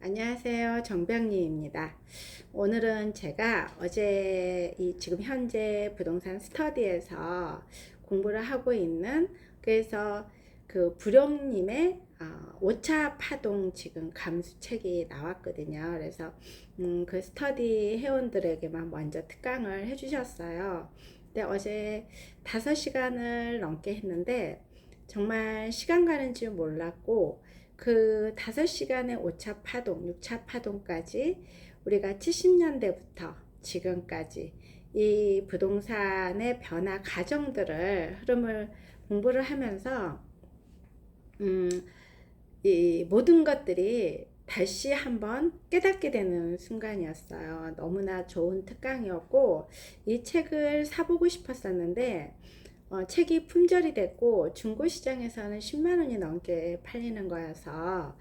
안녕하세요. 정병리입니다. 오늘은 제가 어제 이 지금 현재 부동산 스터디에서 공부를 하고 있는 그래서 그 부령님의 어, 5차 파동 지금 감수책이 나왔거든요. 그래서 음, 그 스터디 회원들에게만 먼저 특강을 해주셨어요. 근데 어제 5시간을 넘게 했는데 정말 시간 가는 줄 몰랐고 그 다섯 시간의 5차 파동, 6차 파동까지 우리가 70년대부터 지금까지 이 부동산의 변화 과정들을 흐름을 공부를 하면서 음, 이 모든 것들이 다시 한번 깨닫게 되는 순간이었어요. 너무나 좋은 특강이었고 이 책을 사보고 싶었었는데 어, 책이 품절이 됐고 중고 시장에서는 10만 원이 넘게 팔리는 거여서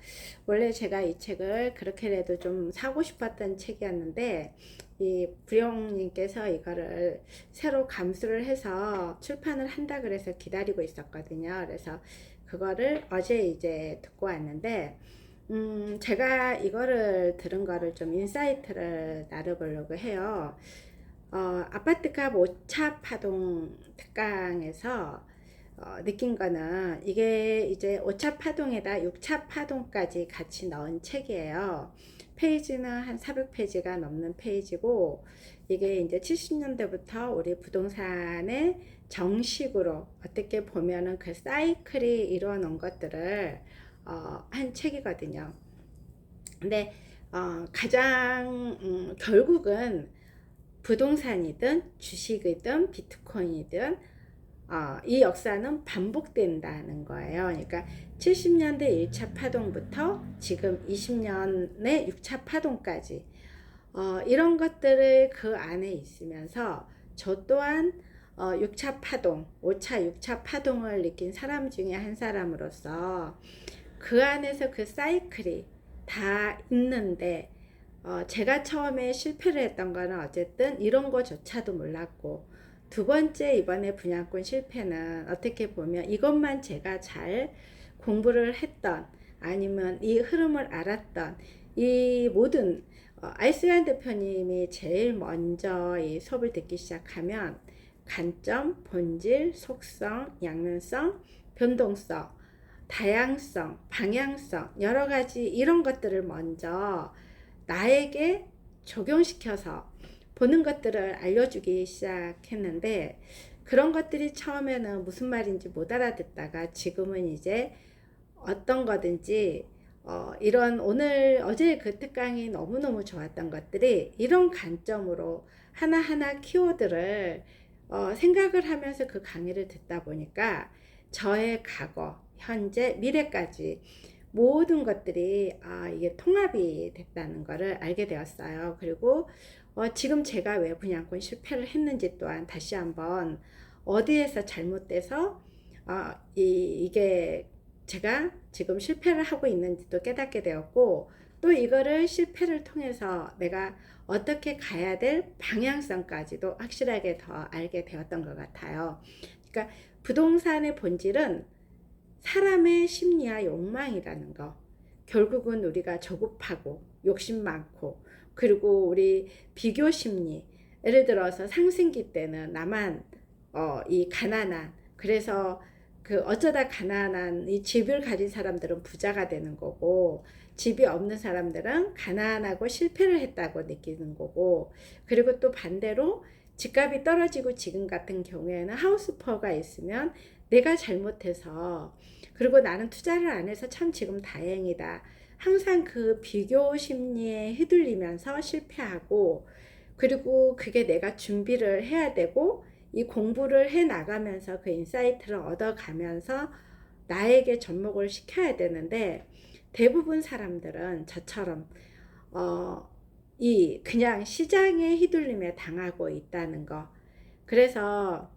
원래 제가 이 책을 그렇게라도 좀 사고 싶었던 책이었는데 이 부영님께서 이거를 새로 감수를 해서 출판을 한다 그래서 기다리고 있었거든요. 그래서 그거를 어제 이제 듣고 왔는데 음, 제가 이거를 들은 거를 좀 인사이트를 나눠보려고 해요. 어, 아파트값 5차 파동 특강에서 어, 느낀 거는 이게 이제 5차 파동에다 6차 파동까지 같이 넣은 책이에요. 페이지는 한 400페이지가 넘는 페이지고 이게 이제 70년대부터 우리 부동산의 정식으로 어떻게 보면은 그 사이클이 이루어 놓은 것들을 어, 한 책이거든요. 근데 어, 가장 음, 결국은 부동산이든 주식이든 비트코인이든 어, 이 역사는 반복된다는 거예요. 그러니까 70년대 1차 파동부터 지금 20년의 6차 파동까지 어, 이런 것들을 그 안에 있으면서 저 또한 어, 6차 파동, 5차, 6차 파동을 느낀 사람 중에 한 사람으로서 그 안에서 그 사이클이 다 있는데 어, 제가 처음에 실패를 했던 거는 어쨌든 이런 거조차도 몰랐고 두 번째 이번에 분양권 실패는 어떻게 보면 이것만 제가 잘 공부를 했던 아니면 이 흐름을 알았던 이 모든 어, 알스란 대표님이 제일 먼저 이 수업을 듣기 시작하면 관점, 본질, 속성, 양면성, 변동성, 다양성, 방향성 여러 가지 이런 것들을 먼저 나에게 적용시켜서 보는 것들을 알려주기 시작했는데 그런 것들이 처음에는 무슨 말인지 못 알아듣다가 지금은 이제 어떤 거든지 어, 이런 오늘 어제 그 특강이 너무너무 좋았던 것들이 이런 관점으로 하나하나 키워드를 어, 생각을 하면서 그 강의를 듣다 보니까 저의 과거, 현재, 미래까지 모든 것들이 아, 이게 통합이 됐다는 것을 알게 되었어요. 그리고 어, 지금 제가 왜 분양권 실패를 했는지 또한 다시 한번 어디에서 잘못돼서 어, 이, 이게 제가 지금 실패를 하고 있는지도 깨닫게 되었고 또 이거를 실패를 통해서 내가 어떻게 가야 될 방향성까지도 확실하게 더 알게 되었던 것 같아요. 그러니까 부동산의 본질은 사람의 심리와 욕망이라는 거. 결국은 우리가 저급하고 욕심 많고 그리고 우리 비교 심리. 예를 들어서 상승기 때는 나만 어, 이 가난한 그래서 그 어쩌다 가난한 이 집을 가진 사람들은 부자가 되는 거고 집이 없는 사람들은 가난하고 실패를 했다고 느끼는 거고 그리고 또 반대로 집값이 떨어지고 지금 같은 경우에는 하우스퍼가 있으면 내가 잘못해서 그리고 나는 투자를 안 해서 참 지금 다행이다. 항상 그 비교 심리에 휘둘리면서 실패하고 그리고 그게 내가 준비를 해야 되고 이 공부를 해 나가면서 그 인사이트를 얻어 가면서 나에게 접목을 시켜야 되는데 대부분 사람들은 저처럼 어, 이 그냥 시장의 휘둘림에 당하고 있다는 거. 그래서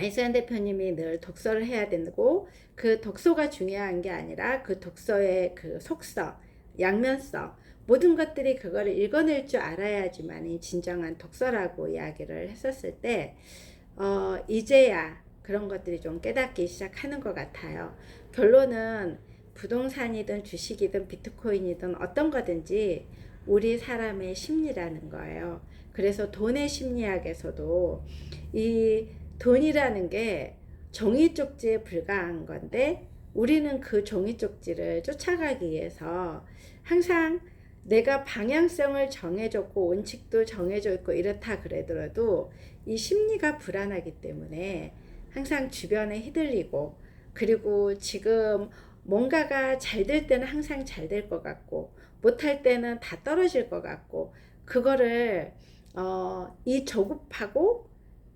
아이스란 대표님이 늘 독서를 해야 되고 그 독서가 중요한 게 아니라 그 독서의 그 속성, 양면성 모든 것들이 그거를 읽어낼 줄 알아야지만이 진정한 독서라고 이야기를 했었을 때 어, 이제야 그런 것들이 좀 깨닫기 시작하는 것 같아요. 결론은 부동산이든 주식이든 비트코인이든 어떤 거든지 우리 사람의 심리라는 거예요. 그래서 돈의 심리학에서도 이 돈이라는 게 종이 쪽지에 불과한 건데 우리는 그 종이 쪽지를 쫓아가기 위해서 항상 내가 방향성을 정해줬고 원칙도 정해져 있고 이렇다 그러더라도 이 심리가 불안하기 때문에 항상 주변에 휘둘리고 그리고 지금 뭔가가 잘 될 때는 항상 잘 될 것 같고 못할 때는 다 떨어질 것 같고 그거를 어, 이 조급하고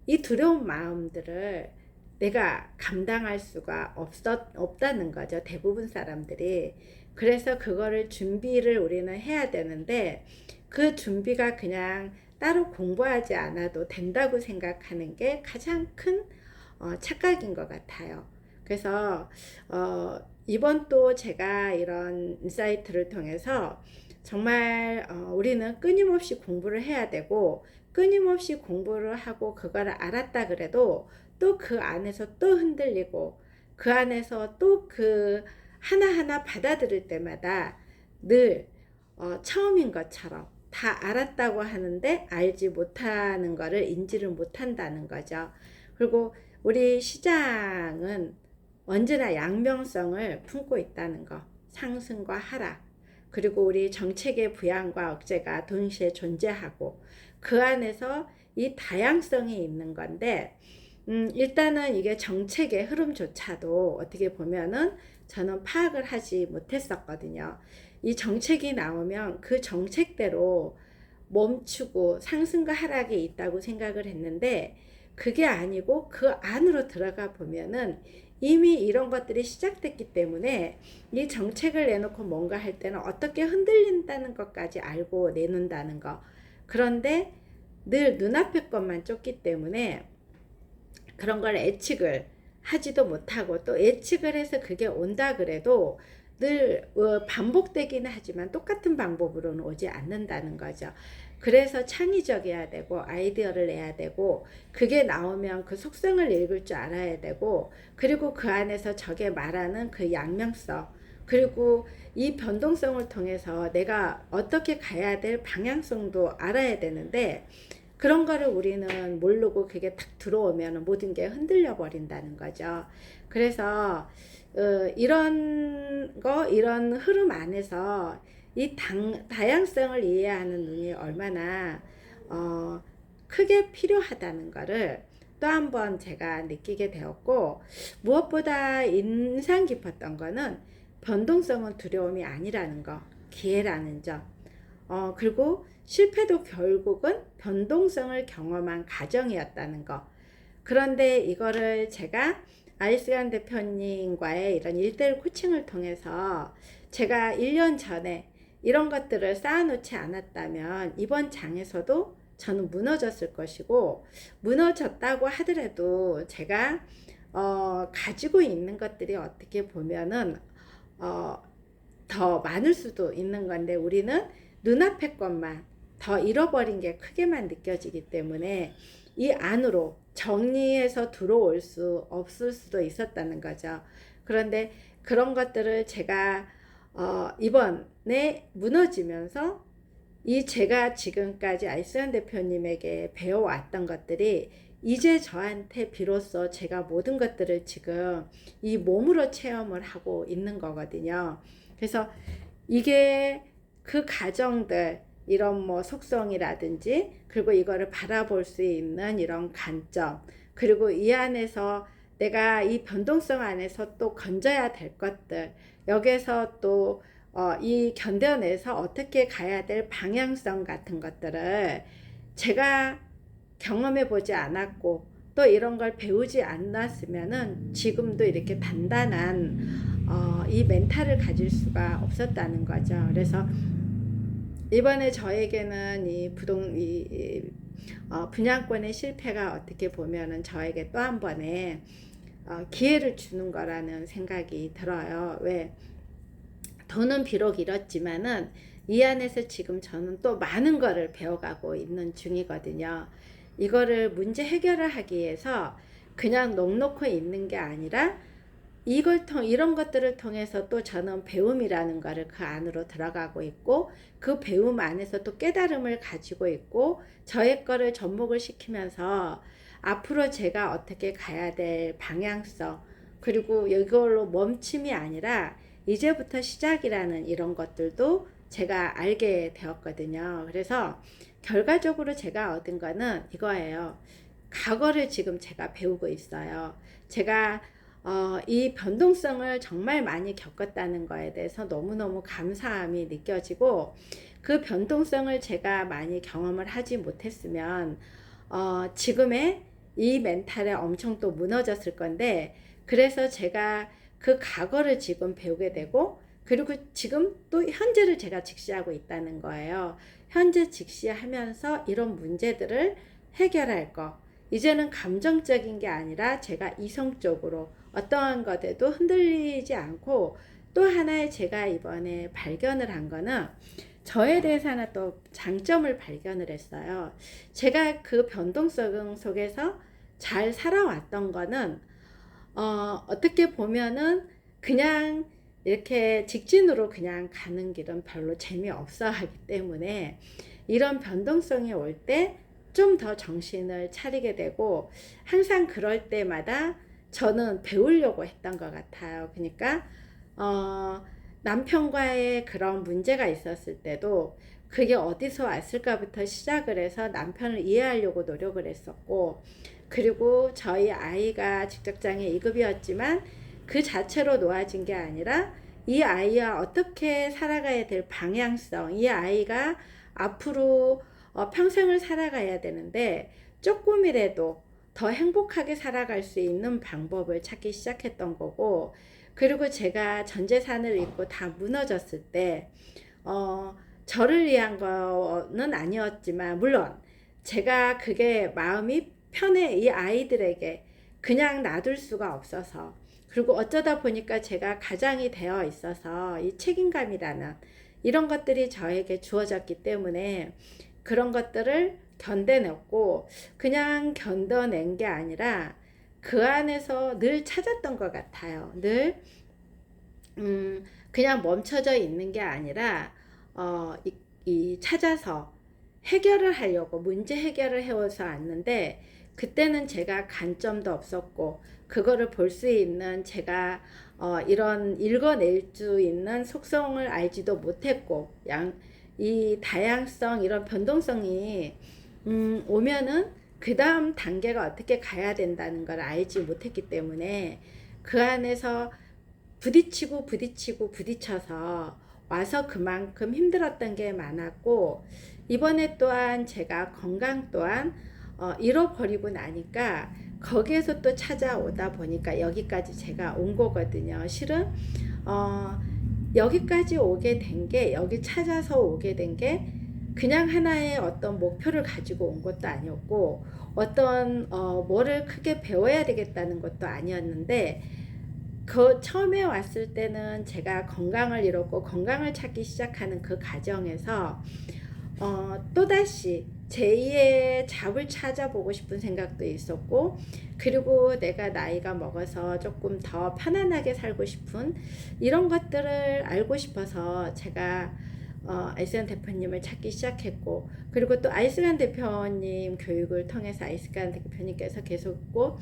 이 두려운 마음들을 내가 감당할 수가 없었, 없다는 거죠. 대부분 사람들이. 그래서 그거를 준비를 우리는 해야 되는데 그 준비가 그냥 따로 공부하지 않아도 된다고 생각하는 게 가장 큰 어, 착각인 것 같아요. 그래서 어, 이번 또 제가 이런 인사이트를 통해서 정말 어, 우리는 끊임없이 공부를 해야 되고 끊임없이 공부를 하고 그거를 알았다 그래도 또 그 안에서 또 흔들리고 그 안에서 또 그 하나하나 받아들일 때마다 늘 어, 처음인 것처럼 다 알았다고 하는데 알지 못하는 거를 인지를 못한다는 거죠. 그리고 우리 시장은 언제나 양명성을 품고 있다는 거. 상승과 하락. 그리고 우리 정책의 부양과 억제가 동시에 존재하고 그 안에서 이 다양성이 있는 건데 음, 일단은 이게 정책의 흐름조차도 어떻게 보면은 저는 파악을 하지 못했었거든요. 이 정책이 나오면 그 정책대로 멈추고 상승과 하락이 있다고 생각을 했는데 그게 아니고 그 안으로 들어가 보면은 이미 이런 것들이 시작됐기 때문에 이 정책을 내놓고 뭔가 할 때는 어떻게 흔들린다는 것까지 알고 내놓는다는 거. 그런데 늘 눈앞의 것만 쫓기 때문에 그런 걸 예측을 하지도 못하고 또 예측을 해서 그게 온다 그래도 늘 어, 반복되기는 하지만 똑같은 방법으로는 오지 않는다는 거죠. 그래서 창의적이어야 되고 아이디어를 내야 되고 그게 나오면 그 속성을 읽을 줄 알아야 되고 그리고 그 안에서 저게 말하는 그 양명성 그리고 이 변동성을 통해서 내가 어떻게 가야 될 방향성도 알아야 되는데 그런 거를 우리는 모르고 그게 탁 들어오면 모든 게 흔들려 버린다는 거죠. 그래서 어, 이런 거 이런 흐름 안에서 이 당, 다양성을 이해하는 눈이 얼마나 어, 크게 필요하다는 것을 또한 번 제가 느끼게 되었고 무엇보다 인상 깊었던 거는 변동성은 두려움이 아니라는 거 기회라는 점. 어, 그리고 실패도 결국은 변동성을 경험한 과정이었다는 거. 그런데 이거를 제가 아이스간 대표님과의 이런 일대일 코칭을 통해서 제가 1년 전에 이런 것들을 쌓아놓지 않았다면 이번 장에서도 저는 무너졌을 것이고 무너졌다고 하더라도 제가 어, 가지고 있는 것들이 어떻게 보면은 어, 더 많을 수도 있는 건데 우리는 눈앞의 것만 더 잃어버린 게 크게만 느껴지기 때문에 이 안으로 정리해서 들어올 수 없을 수도 있었다는 거죠. 그런데 그런 것들을 제가 어, 이번에 무너지면서 이 제가 지금까지 알스한 대표님에게 배워왔던 것들이 이제 저한테 비로소 제가 모든 것들을 지금 이 몸으로 체험을 하고 있는 거거든요. 그래서 이게 그 가정들, 이런 뭐 속성이라든지, 그리고 이거를 바라볼 수 있는 이런 관점, 그리고 이 안에서 내가 이 변동성 안에서 또 건져야 될 것들, 여기서 또, 어, 이 견뎌내서 어떻게 가야 될 방향성 같은 것들을 제가 경험해 보지 않았고, 또 이런 걸 배우지 않았으면은 지금도 이렇게 단단한, 어, 이 멘탈을 가질 수가 없었다는 거죠. 그래서 이번에 저에게는 이 부동, 이, 어, 분양권의 실패가 어떻게 보면은 저에게 또 한 번의 어, 기회를 주는 거라는 생각이 들어요. 왜? 돈은 비록 잃었지만은 이 안에서 지금 저는 또 많은 거를 배워가고 있는 중이거든요. 이거를 문제 해결을 하기 위해서 그냥 넉넉히 있는 게 아니라 이걸 통 이런 것들을 통해서 또 저는 배움이라는 거를 그 안으로 들어가고 있고 그 배움 안에서 또 깨달음을 가지고 있고 저의 거를 접목을 시키면서 앞으로 제가 어떻게 가야 될 방향성 그리고 이걸로 멈춤이 아니라 이제부터 시작이라는 이런 것들도 제가 알게 되었거든요. 그래서 결과적으로 제가 얻은 거는 이거예요. 과거를 지금 제가 배우고 있어요. 제가 어, 이 변동성을 정말 많이 겪었다는 거에 대해서 너무너무 감사함이 느껴지고 그 변동성을 제가 많이 경험을 하지 못했으면 어, 지금의 이 멘탈에 엄청 또 무너졌을 건데 그래서 제가 그 과거를 지금 배우게 되고 그리고 지금 또 현재를 제가 직시하고 있다는 거예요. 현재 직시하면서 이런 문제들을 해결할 거. 이제는 감정적인 게 아니라 제가 이성적으로 어떠한 것에도 흔들리지 않고 또 하나의 제가 이번에 발견을 한 거는 저에 대해서 하나 또 장점을 발견을 했어요. 제가 그 변동성 속에서 잘 살아왔던 거는 어, 어떻게 보면은 그냥 이렇게 직진으로 그냥 가는 길은 별로 재미없어 하기 때문에 이런 변동성이 올 때 좀 더 정신을 차리게 되고 항상 그럴 때마다 저는 배우려고 했던 것 같아요. 그러니까 어, 남편과의 그런 문제가 있었을 때도 그게 어디서 왔을까부터 시작을 해서 남편을 이해하려고 노력을 했었고 그리고 저희 아이가 직접장애 2급이었지만 그 자체로 놓아진 게 아니라 이 아이와 어떻게 살아가야 될 방향성, 이 아이가 앞으로 어, 평생을 살아가야 되는데 조금이라도 더 행복하게 살아갈 수 있는 방법을 찾기 시작했던 거고, 그리고 제가 전 재산을 잃고 다 무너졌을 때, 어, 저를 위한 거는 아니었지만, 물론 제가 그게 마음이 편해, 이 아이들에게 그냥 놔둘 수가 없어서, 그리고 어쩌다 보니까 제가 가장이 되어 있어서 이 책임감이라는 이런 것들이 저에게 주어졌기 때문에 그런 것들을 견뎌냈고 그냥 견뎌낸 게 아니라 그 안에서 늘 찾았던 것 같아요. 늘 음, 그냥 멈춰져 있는 게 아니라 어, 이, 이 찾아서 해결을 하려고 문제 해결을 해와서 왔는데 그때는 제가 관점도 없었고 그거를 볼 수 있는 제가 어, 이런 읽어낼 수 있는 속성을 알지도 못했고 양, 이 다양성 이런 변동성이 음, 오면은 그 다음 단계가 어떻게 가야 된다는 걸 알지 못했기 때문에 그 안에서 부딪히고 부딪히고 부딪혀서 와서 그만큼 힘들었던 게 많았고 이번에 또한 제가 건강 또한 어, 잃어버리고 나니까 거기에서 또 찾아오다 보니까 여기까지 제가 온 거거든요. 실은 어, 여기까지 오게 된 게 여기 찾아서 오게 된 게 그냥 하나의 어떤 목표를 가지고 온 것도 아니었고 어떤 어, 뭐를 크게 배워야 되겠다는 것도 아니었는데 그 처음에 왔을 때는 제가 건강을 잃었고 건강을 찾기 시작하는 그 과정에서 어, 또다시 제2의 잡을 찾아보고 싶은 생각도 있었고 그리고 내가 나이가 먹어서 조금 더 편안하게 살고 싶은 이런 것들을 알고 싶어서 제가 어, 아이스간 대표님을 찾기 시작했고 그리고 또 아이스간 대표님 교육을 통해서 아이스간 대표님께서 계속 꼭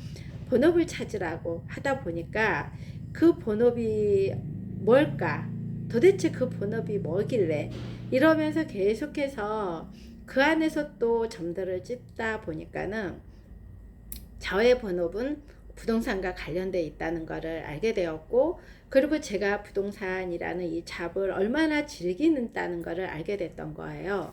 본업을 찾으라고 하다 보니까 그 본업이 뭘까 도대체 그 본업이 뭐길래 이러면서 계속해서 그 안에서 또 점들을 찝다 보니까는 저의 본업은 부동산과 관련돼 있다는 것을 알게 되었고 그리고 제가 부동산이라는 이 잡을 얼마나 즐기는다는 것을 알게 됐던 거예요.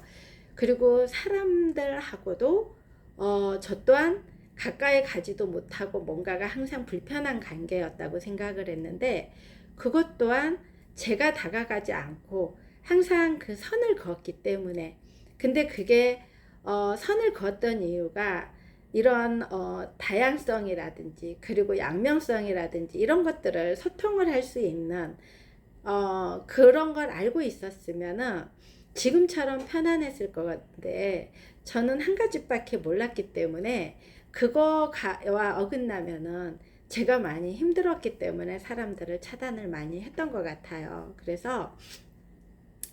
그리고 사람들하고도 어, 저 또한 가까이 가지도 못하고 뭔가가 항상 불편한 관계였다고 생각을 했는데 그것 또한 제가 다가가지 않고 항상 그 선을 그었기 때문에. 근데 그게 어, 선을 그었던 이유가 이런 어, 다양성이라든지 그리고 양명성이라든지 이런 것들을 소통을 할 수 있는 어, 그런 걸 알고 있었으면은 지금처럼 편안했을 것 같은데 저는 한 가지밖에 몰랐기 때문에 그거와 어긋나면은 제가 많이 힘들었기 때문에 사람들을 차단을 많이 했던 것 같아요. 그래서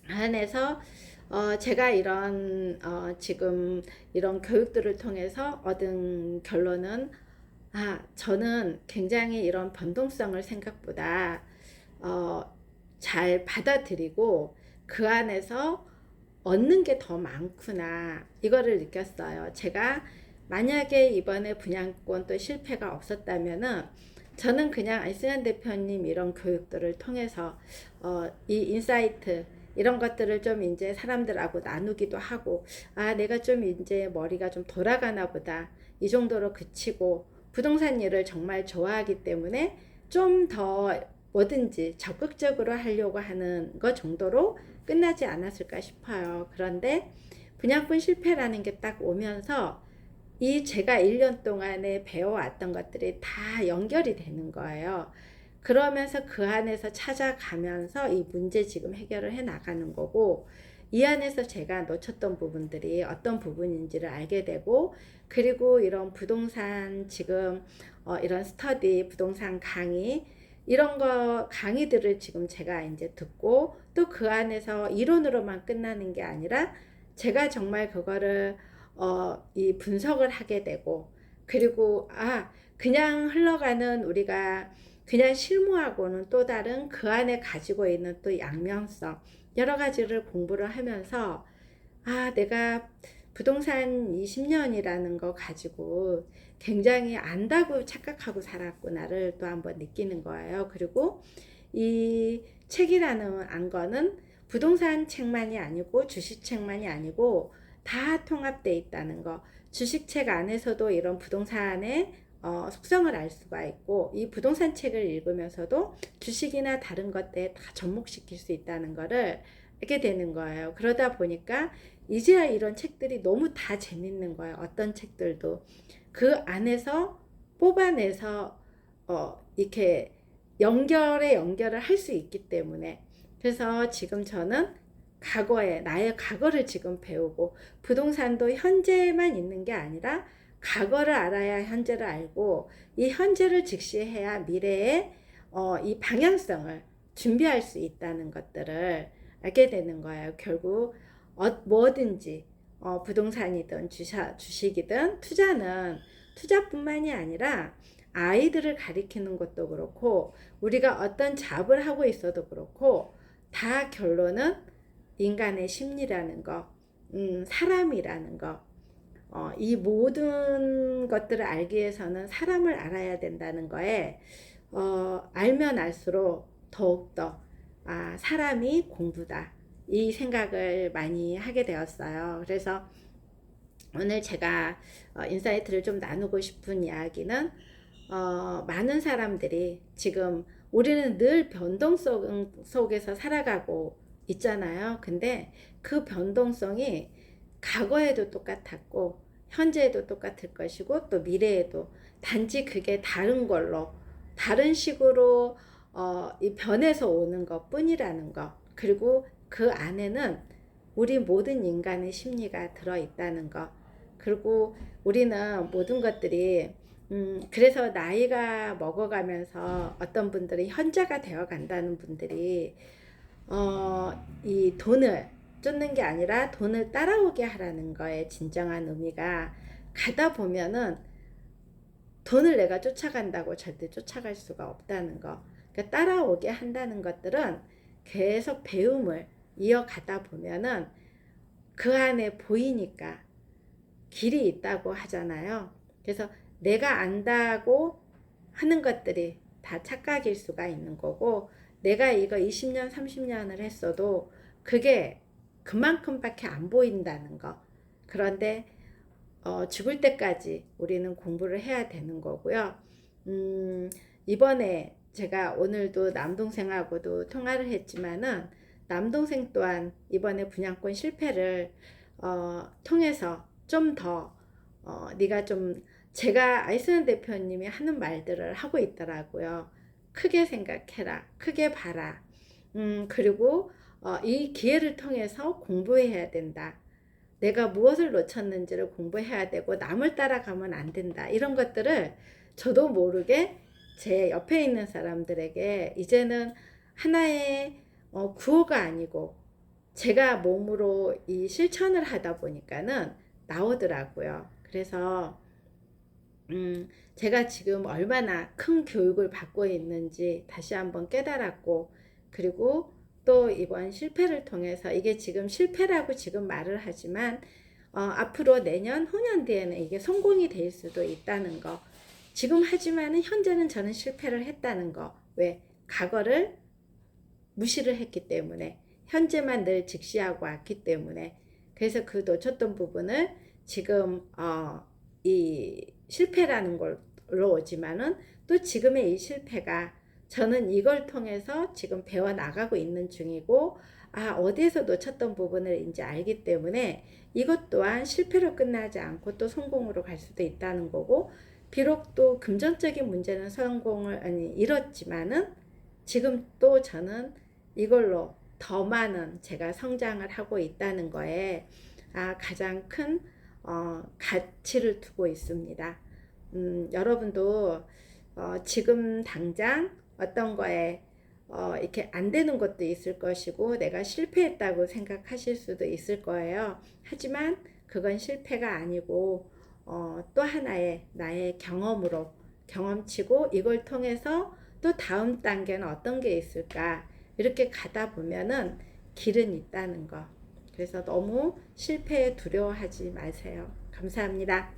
안에서 어, 제가 이런 어, 지금 이런 교육들을 통해서 얻은 결론은 아 저는 굉장히 이런 변동성을 생각보다 어, 잘 받아들이고 그 안에서 얻는 게 더 많구나 이거를 느꼈어요. 제가 만약에 이번에 분양권 또 실패가 없었다면은 저는 그냥 안승현 대표님 이런 교육들을 통해서 어, 이 인사이트 이런 것들을 좀 이제 사람들하고 나누기도 하고 아 내가 좀 이제 머리가 좀 돌아가나 보다 이 정도로 그치고 부동산 일을 정말 좋아하기 때문에 좀 더 뭐든지 적극적으로 하려고 하는 것 정도로 끝나지 않았을까 싶어요. 그런데 분양권 실패라는 게 딱 오면서 이 제가 1년 동안에 배워왔던 것들이 다 연결이 되는 거예요. 그러면서 그 안에서 찾아가면서 이 문제 지금 해결을 해 나가는 거고 이 안에서 제가 놓쳤던 부분들이 어떤 부분인지를 알게 되고 그리고 이런 부동산 지금 어 이런 스터디 부동산 강의 이런 거 강의들을 지금 제가 이제 듣고 또 그 안에서 이론으로만 끝나는 게 아니라 제가 정말 그거를 어 이 분석을 하게 되고 그리고 아 그냥 흘러가는 우리가 그냥 실무하고는 또 다른 그 안에 가지고 있는 또 양면성 여러 가지를 공부를 하면서 아 내가 부동산 20년이라는 거 가지고 굉장히 안다고 착각하고 살았구나를 또 한번 느끼는 거예요. 그리고 이 책이라는 안 거는 부동산 책만이 아니고 주식 책만이 아니고 다 통합되어 있다는 거. 주식책 안에서도 이런 부동산의 어, 속성을 알 수가 있고 이 부동산 책을 읽으면서도 주식이나 다른 것들에 다 접목시킬 수 있다는 거를 알게 되는 거예요. 그러다 보니까 이제야 이런 책들이 너무 다 재밌는 거예요. 어떤 책들도 그 안에서 뽑아내서 어, 이렇게 연결에 연결을 할 수 있기 때문에 그래서 지금 저는 과거에 나의 과거를 지금 배우고 부동산도 현재만 있는 게 아니라 과거를 알아야 현재를 알고 이 현재를 직시해야 미래의 어, 이 방향성을 준비할 수 있다는 것들을 알게 되는 거예요. 결국 어, 뭐든지 어, 부동산이든 주사, 주식이든 투자는 투자뿐만이 아니라 아이들을 가리키는 것도 그렇고 우리가 어떤 잡을 하고 있어도 그렇고 다 결론은 인간의 심리라는 거, 음, 사람이라는 거, 어, 이 모든 것들을 알기 위해서는 사람을 알아야 된다는 거에 어, 알면 알수록 더욱더 아, 사람이 공부다. 이 생각을 많이 하게 되었어요. 그래서 오늘 제가 어, 인사이트를 좀 나누고 싶은 이야기는 어, 많은 사람들이 지금 우리는 늘 변동성 속에서 살아가고 있잖아요. 근데 그 변동성이 과거에도 똑같았고 현재에도 똑같을 것이고 또 미래에도 단지 그게 다른 걸로 다른 식으로 어, 이 변해서 오는 것 뿐이라는 것 그리고 그 안에는 우리 모든 인간의 심리가 들어 있다는 것 그리고 우리는 모든 것들이 음, 그래서 나이가 먹어가면서 어떤 분들이 현자가 되어 간다는 분들이 어, 이 돈을 쫓는 게 아니라 돈을 따라오게 하라는 거에 진정한 의미가 가다 보면은 돈을 내가 쫓아간다고 절대 쫓아갈 수가 없다는 거. 그러니까 따라오게 한다는 것들은 계속 배움을 이어가다 보면은 그 안에 보이니까 길이 있다고 하잖아요. 그래서 내가 안다고 하는 것들이 다 착각일 수가 있는 거고 내가 이거 20년, 30년을 했어도 그게 그만큼밖에 안 보인다는 거. 그런데 어, 죽을 때까지 우리는 공부를 해야 되는 거고요. 음, 이번에 제가 오늘도 남동생하고도 통화를 했지만은 남동생 또한 이번에 분양권 실패를 어, 통해서 좀더 어, 네가 좀 제가 아이스는 대표님이 하는 말들을 하고 있더라고요. 크게 생각해라. 크게 봐라. 음, 그리고 어, 이 기회를 통해서 공부해야 된다. 내가 무엇을 놓쳤는지를 공부해야 되고 남을 따라가면 안 된다. 이런 것들을 저도 모르게 제 옆에 있는 사람들에게 이제는 하나의 어, 구호가 아니고 제가 몸으로 이 실천을 하다 보니까는 나오더라고요. 그래서 음, 제가 지금 얼마나 큰 교육을 받고 있는지 다시 한번 깨달았고, 그리고 또 이번 실패를 통해서 이게 지금 실패라고 지금 말을 하지만, 어, 앞으로 내년, 후년 뒤에는 이게 성공이 될 수도 있다는 거. 지금 하지만은 현재는 저는 실패를 했다는 거. 왜? 과거를 무시를 했기 때문에, 현재만 늘 직시하고 왔기 때문에, 그래서 그 놓쳤던 부분을 지금, 어, 이 실패라는 걸로 오지만은 또 지금의 이 실패가 저는 이걸 통해서 지금 배워 나가고 있는 중이고 아 어디에서 놓쳤던 부분을 이제 알기 때문에 이것 또한 실패로 끝나지 않고 또 성공으로 갈 수도 있다는 거고 비록 또 금전적인 문제는 성공을 아니 잃었지만은 지금 또 저는 이걸로 더 많은 제가 성장을 하고 있다는 거에 아 가장 큰 어, 가치를 두고 있습니다. 음, 여러분도 어, 지금 당장 어떤 거에 어, 이렇게 안 되는 것도 있을 것이고 내가 실패했다고 생각하실 수도 있을 거예요. 하지만 그건 실패가 아니고 어, 또 하나의 나의 경험으로 경험치고 이걸 통해서 또 다음 단계는 어떤 게 있을까 이렇게 가다 보면은 길은 있다는 거. 그래서 너무 실패에 두려워하지 마세요. 감사합니다.